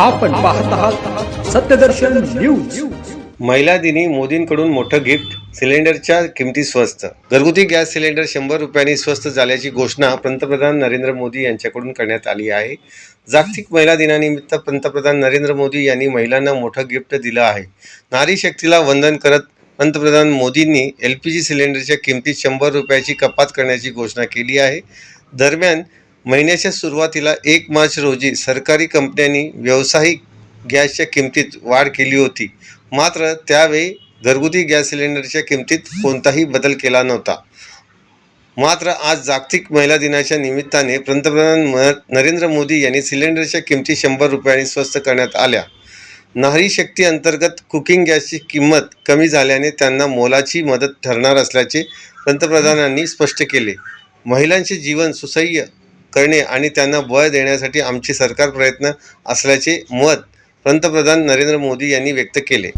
आपण पाहत आहात सत्यदर्शन न्यूज. महिला दिनी मोदींकडून मोठं गिफ्ट सिलेंडरच्या किमती स्वस्त. घरगुती गॅस सिलेंडर शंभर रुपयांनी स्वस्त झाल्याची घोषणा पंतप्रधान नरेंद्र मोदी यांच्याकडून करण्यात आली आहे. जागतिक महिला दिनानिमित्त पंतप्रधान नरेंद्र मोदी यांनी महिलांना मोठं गिफ्ट दिलं आहे. नारी शक्तीला वंदन करत पंतप्रधान मोदींनी एल पी जी सिलेंडरच्या किमतीत शंभर रुपयाची कपात करण्याची घोषणा केली आहे. दरम्यान महिन्याच्या सुरुवातीला एक मार्च रोजी सरकारी कंपन्यांनी व्यावसायिक गॅसच्या किमतीत वाढ केली होती. मात्र त्यावेळी घरगुती गॅस सिलेंडरच्या किमतीत कोणताही बदल केला नव्हता. मात्र आज जागतिक महिला दिनाच्या निमित्ताने पंतप्रधान म नरेंद्र मोदी यांनी सिलेंडरच्या किमती शंभर रुपयांनी स्वस्त करण्यात आल्या. नारी शक्ती अंतर्गत कुकिंग गॅसची किंमत कमी झाल्याने त्यांना मोलाची मदत ठरणार असल्याचे पंतप्रधानांनी स्पष्ट केले. महिलांचे जीवन सुसह्य करणे आणि त्यांना बळ देण्यासाठी आमचे सरकार प्रयत्न असल्याचे मत पंतप्रधान नरेंद्र मोदी यांनी व्यक्त केले.